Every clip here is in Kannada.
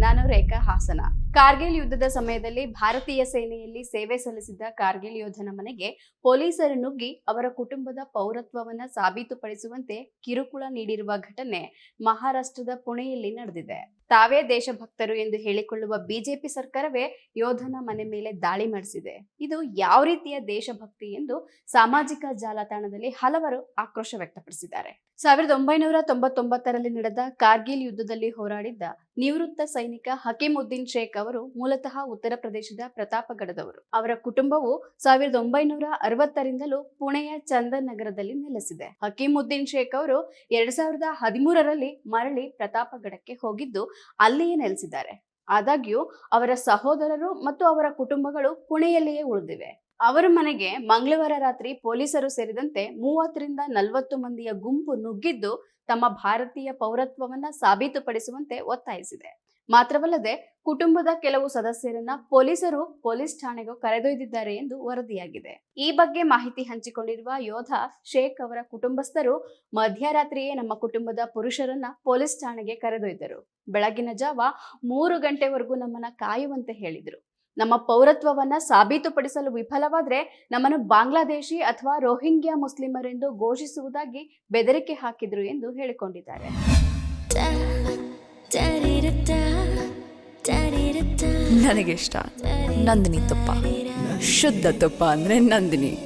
ನಾನು ರೇಖಾ ಹಾಸನ ಕಾರ್ಗಿಲ್ ಯುದ್ಧದ ಸಮಯದಲ್ಲಿ ಭಾರತೀಯ ಸೇನೆಯಲ್ಲಿ ಸೇವೆ ಸಲ್ಲಿಸಿದ್ದ ಕಾರ್ಗಿಲ್ ಯೋಧನ ಮನೆಗೆ ಪೊಲೀಸರು ನುಗ್ಗಿ ಅವರ ಕುಟುಂಬದ ಪೌರತ್ವವನ್ನ ಸಾಬೀತುಪಡಿಸುವಂತೆ ಕಿರುಕುಳ ನೀಡಿರುವ ಘಟನೆ ಮಹಾರಾಷ್ಟ್ರದ ಪುಣೆಯಲ್ಲಿ ನಡೆದಿದೆ. ತಾವೇ ದೇಶಭಕ್ತರು ಎಂದು ಹೇಳಿಕೊಳ್ಳುವ ಬಿಜೆಪಿ ಸರ್ಕಾರವೇ ಯೋಧನ ಮನೆ ಮೇಲೆ ದಾಳಿ ಮಾಡಿಸಿದೆ. ಇದು ಯಾವ ರೀತಿಯ ದೇಶಭಕ್ತಿ ಎಂದು ಸಾಮಾಜಿಕ ಜಾಲತಾಣದಲ್ಲಿ ಹಲವರು ಆಕ್ರೋಶ ವ್ಯಕ್ತಪಡಿಸಿದ್ದಾರೆ. ಸಾವಿರದ ಒಂಬೈನೂರ ತೊಂಬತ್ತೊಂಬತ್ತರಲ್ಲಿ ನಡೆದ ಕಾರ್ಗಿಲ್ ಯುದ್ಧದಲ್ಲಿ ಹೋರಾಡಿದ್ದ ನಿವೃತ್ತ ಸೈನಿಕ ಹಕೀಮುದ್ದೀನ್ ಶೇಖ್ ಅವರು ಮೂಲತಃ ಉತ್ತರ ಪ್ರದೇಶದ ಪ್ರತಾಪಗಢದವರು. ಅವರ ಕುಟುಂಬವು ಸಾವಿರದ ಒಂಬೈನೂರ ಅರವತ್ತರಿಂದಲೂ ಪುಣೆಯ ಚಂದನ್ ನಗರದಲ್ಲಿ ನೆಲೆಸಿದೆ. ಹಕೀಮುದ್ದೀನ್ ಶೇಖ್ ಅವರು ಎರಡ್ ಸಾವಿರದ ಹದಿಮೂರರಲ್ಲಿ ಮರಳಿ ಪ್ರತಾಪಗಢಕ್ಕೆ ಹೋಗಿದ್ದು ಅಲ್ಲಿಯೇ ನೆಲೆಸಿದ್ದಾರೆ. ಆದಾಗ್ಯೂ ಅವರ ಸಹೋದರರು ಮತ್ತು ಅವರ ಕುಟುಂಬಗಳು ಪುಣೆಯಲ್ಲಿಯೇ ಉಳಿದಿವೆ. ಅವರ ಮನೆಗೆ ಮಂಗಳವಾರ ರಾತ್ರಿ ಪೊಲೀಸರು ಸೇರಿದಂತೆ ಮೂವತ್ತರಿಂದ ನಲವತ್ತು ಮಂದಿಯ ಗುಂಪು ನುಗ್ಗಿದ್ದು ತಮ್ಮ ಭಾರತೀಯ ಪೌರತ್ವವನ್ನ ಸಾಬೀತುಪಡಿಸುವಂತೆ ಒತ್ತಾಯಿಸಿದೆ. ಮಾತ್ರವಲ್ಲದೆ ಕುಟುಂಬದ ಕೆಲವು ಸದಸ್ಯರನ್ನ ಪೊಲೀಸರು ಪೊಲೀಸ್ ಠಾಣೆಗೆ ಕರೆದೊಯ್ದಿದ್ದಾರೆ ಎಂದು ವರದಿಯಾಗಿದೆ. ಈ ಬಗ್ಗೆ ಮಾಹಿತಿ ಹಂಚಿಕೊಂಡಿರುವ ಯೋಧ ಶೇಖ್ ಅವರ ಕುಟುಂಬಸ್ಥರು ಮಧ್ಯರಾತ್ರಿಯೇ ನಮ್ಮ ಕುಟುಂಬದ ಪುರುಷರನ್ನ ಪೊಲೀಸ್ ಠಾಣೆಗೆ ಕರೆದೊಯ್ದರು. ಬೆಳಗಿನ ಜಾವ ಮೂರು ಗಂಟೆವರೆಗೂ ನಮ್ಮನ್ನ ಕಾಯುವಂತೆ ಹೇಳಿದ್ರು. ನಮ್ಮ ಪೌರತ್ವವನ್ನ ಸಾಬೀತುಪಡಿಸಲು ವಿಫಲವಾದ್ರೆ ನಮ್ಮನ್ನು ಬಾಂಗ್ಲಾದೇಶಿ ಅಥವಾ ರೋಹಿಂಗ್ಯಾ ಮುಸ್ಲಿಮರೆಂದು ಘೋಷಿಸುವುದಾಗಿ ಬೆದರಿಕೆ ಹಾಕಿದ್ರು ಎಂದು ಹೇಳಿಕೊಂಡಿದ್ದಾರೆ. ನನಗಿಷ್ಟ. ನಂದಿನಿ ತುಪ್ಪ. ಶುದ್ಧ ತುಪ್ಪ ಅಂದರೆ ನಂದಿನಿ.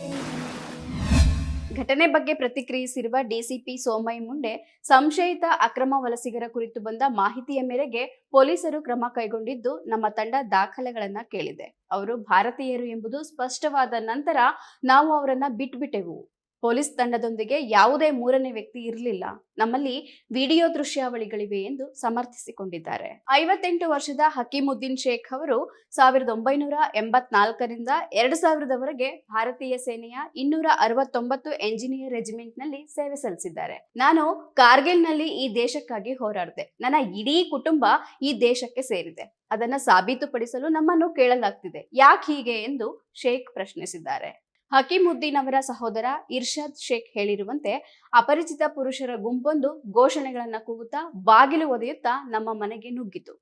ಘಟನೆ ಬಗ್ಗೆ ಪ್ರತಿಕ್ರಿಯಿಸಿರುವ ಡಿಸಿಪಿ ಸೋಮೈ ಮುಂಡೆ, ಸಂಶಯಿತ ಅಕ್ರಮ ವಲಸಿಗರ ಕುರಿತು ಬಂದ ಮಾಹಿತಿಯ ಮೇರೆಗೆ ಪೊಲೀಸರು ಕ್ರಮ ಕೈಗೊಂಡಿದ್ದು ನಮ್ಮ ತಂಡ ದಾಖಲೆಗಳನ್ನ ಕೇಳಿದೆ. ಅವರು ಭಾರತೀಯರು ಎಂಬುದು ಸ್ಪಷ್ಟವಾದ ನಂತರ ನಾವು ಅವರನ್ನ ಬಿಟ್ಬಿಟ್ಟೆವು. ಪೊಲೀಸ್ ತಂಡದೊಂದಿಗೆ ಯಾವುದೇ ಮೂರನೇ ವ್ಯಕ್ತಿ ಇರಲಿಲ್ಲ. ನಮ್ಮಲ್ಲಿ ವಿಡಿಯೋ ದೃಶ್ಯಾವಳಿಗಳಿವೆ ಎಂದು ಸಮರ್ಥಿಸಿಕೊಂಡಿದ್ದಾರೆ. ಐವತ್ತೆಂಟು ವರ್ಷದ ಹಕೀಮುದ್ದೀನ್ ಶೇಖ್ ಅವರು ಸಾವಿರದ ಒಂಬೈನೂರ ಎಂಬತ್ನಾಲ್ಕರಿಂದ ಎರಡು ಸಾವಿರದವರೆಗೆ ಭಾರತೀಯ ಸೇನೆಯ ಇನ್ನೂರ ಅರವತ್ತೊಂಬತ್ತು ಎಂಜಿನಿಯರ್ ರೆಜಿಮೆಂಟ್ನಲ್ಲಿ ಸೇವೆ ಸಲ್ಲಿಸಿದ್ದಾರೆ. ನಾನು ಕಾರ್ಗಿಲ್ನಲ್ಲಿ ಈ ದೇಶಕ್ಕಾಗಿ ಹೋರಾಡಿದೆ. ನನ್ನ ಇಡೀ ಕುಟುಂಬ ಈ ದೇಶಕ್ಕೆ ಸೇರಿದೆ. ಅದನ್ನ ಸಾಬೀತುಪಡಿಸಲು ನಮ್ಮನ್ನು ಕೇಳಲಾಗ್ತಿದೆ. ಯಾಕೆ ಹೀಗೆ ಎಂದು ಶೇಖ್ ಪ್ರಶ್ನಿಸಿದ್ದಾರೆ. ಹಕೀಮುದ್ದೀನ್ ಅವರ ಸಹೋದರ ಇರ್ಷಾದ್ ಶೇಖ್ ಹೇಳಿರುವಂತೆ, ಅಪರಿಚಿತ ಪುರುಷರ ಗುಂಪೊಂದು ಘೋಷಣೆಗಳನ್ನ ಕೂಗುತ್ತಾ ಬಾಗಿಲು ಒದೆಯುತ್ತಾ ನಮ್ಮ ಮನೆಗೆ ನುಗ್ಗಿತು.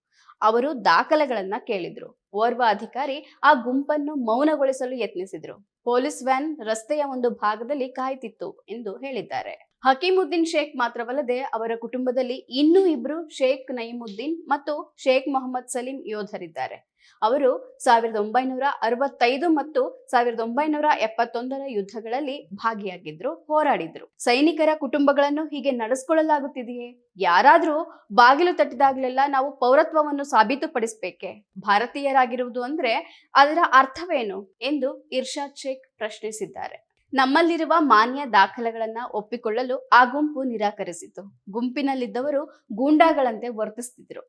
ಅವರು ದಾಖಲೆಗಳನ್ನ ಕೇಳಿದ್ರು. ಓರ್ವ ಅಧಿಕಾರಿ ಆ ಗುಂಪನ್ನು ಮೌನಗೊಳಿಸಲು ಯತ್ನಿಸಿದ್ರು. ಪೊಲೀಸ್ ವ್ಯಾನ್ ರಸ್ತೆಯ ಒಂದು ಭಾಗದಲ್ಲಿ ಕಾಯ್ತಿತ್ತು ಎಂದು ಹೇಳಿದ್ದಾರೆ. ಹಕೀಮುದ್ದೀನ್ ಶೇಖ್ ಮಾತ್ರವಲ್ಲದೆ ಅವರ ಕುಟುಂಬದಲ್ಲಿ ಇನ್ನೂ ಇಬ್ರು ಶೇಖ್ ನಯೀಮುದ್ದೀನ್ ಮತ್ತು ಶೇಖ್ ಮೊಹಮ್ಮದ್ ಸಲೀಂ ಯೋಧರಿದ್ದಾರೆ. ಅವರು ಸಾವಿರದ ಒಂಬೈನೂರ ಅರವತ್ತೈದು ಮತ್ತು ಸಾವಿರದ ಒಂಬೈನೂರ ಎಪ್ಪತ್ತೊಂದರ ಯುದ್ಧಗಳಲ್ಲಿ ಭಾಗಿಯಾಗಿದ್ರು, ಹೋರಾಡಿದ್ರು. ಸೈನಿಕರ ಕುಟುಂಬಗಳನ್ನು ಹೀಗೆ ನಡೆಸ್ಕೊಳ್ಳಲಾಗುತ್ತಿದೆಯೇ? ಯಾರಾದ್ರೂ ಬಾಗಿಲು ತಟ್ಟಿದಾಗ್ಲೆಲ್ಲ ನಾವು ಪೌರತ್ವವನ್ನು ಸಾಬೀತುಪಡಿಸ್ಬೇಕೆ? ಭಾರತೀಯರಾಗಿರುವುದು ಅಂದ್ರೆ ಅದರ ಅರ್ಥವೇನು? ಎಂದು ಇರ್ಷಾದ್ ಶೇಖ್ ಪ್ರಶ್ನಿಸಿದ್ದಾರೆ. ನಮ್ಮಲ್ಲಿರುವ ಮಾನ್ಯ ದಾಖಲೆಗಳನ್ನ ಒಪ್ಪಿಕೊಳ್ಳಲು ಆ ಗುಂಪು ನಿರಾಕರಿಸಿತು. ಗುಂಪಿನಲ್ಲಿದ್ದವರು ಗೂಂಡಾಗಳಂತೆ ವರ್ತಿಸುತ್ತಿದ್ದರು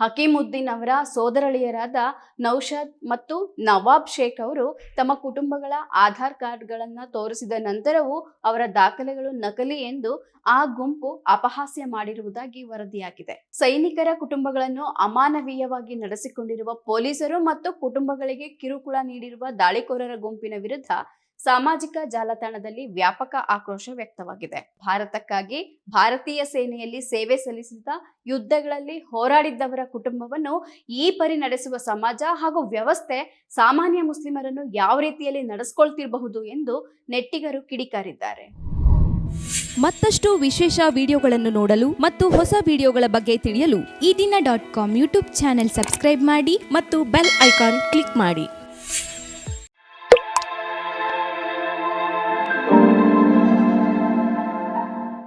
ಹಕೀಮುದ್ದೀನ್ ಅವರ ಸೋದರಳಿಯರಾದ ನೌಷಾದ್ ಮತ್ತು ನವಾಬ್ ಶೇಖ್ ಅವರು ತಮ್ಮ ಕುಟುಂಬಗಳ ಆಧಾರ್ ಕಾರ್ಡ್ಗಳನ್ನ ತೋರಿಸಿದ ನಂತರವೂ ಅವರ ದಾಖಲೆಗಳು ನಕಲಿ ಎಂದು ಆ ಗುಂಪು ಅಪಹಾಸ್ಯ ಮಾಡಿರುವುದಾಗಿ ವರದಿಯಾಗಿದೆ. ಸೈನಿಕರ ಕುಟುಂಬಗಳನ್ನು ಅಮಾನವೀಯವಾಗಿ ನಡೆಸಿಕೊಂಡಿರುವ ಪೊಲೀಸರು ಮತ್ತು ಕುಟುಂಬಗಳಿಗೆ ಕಿರುಕುಳ ನೀಡಿರುವ ದಾಳಿಕೋರರ ಗುಂಪಿನ ವಿರುದ್ಧ ಸಾಮಾಜಿಕ ಜಾಲತಾಣದಲ್ಲಿ ವ್ಯಾಪಕ ಆಕ್ರೋಶ ವ್ಯಕ್ತವಾಗಿದೆ. ಭಾರತಕ್ಕಾಗಿ ಭಾರತೀಯ ಸೇನೆಯಲ್ಲಿ ಸೇವೆ ಸಲ್ಲಿಸಿದ ಯುದ್ಧಗಳಲ್ಲಿ ಹೋರಾಡಿದ್ದವರ ಕುಟುಂಬವನ್ನು ಈ ಪರಿ ನಡೆಸುವ ಸಮಾಜ ಹಾಗೂ ವ್ಯವಸ್ಥೆ ಸಾಮಾನ್ಯ ಮುಸ್ಲಿಮರನ್ನು ಯಾವ ರೀತಿಯಲ್ಲಿ ನಡೆಸ್ಕೊಳ್ತಿರಬಹುದು ಎಂದು ನೆಟ್ಟಿಗರು ಕಿಡಿಕಾರಿದ್ದಾರೆ. ಮತ್ತಷ್ಟು ವಿಶೇಷ ವಿಡಿಯೋಗಳನ್ನು ನೋಡಲು ಮತ್ತು ಹೊಸ ವಿಡಿಯೋಗಳ ಬಗ್ಗೆ ತಿಳಿಯಲು Ee Dina dot com YouTube channel subscribe ಮಾಡಿ ಮತ್ತು ಬೆಲ್ ಐಕಾನ್ ಕ್ಲಿಕ್ ಮಾಡಿ.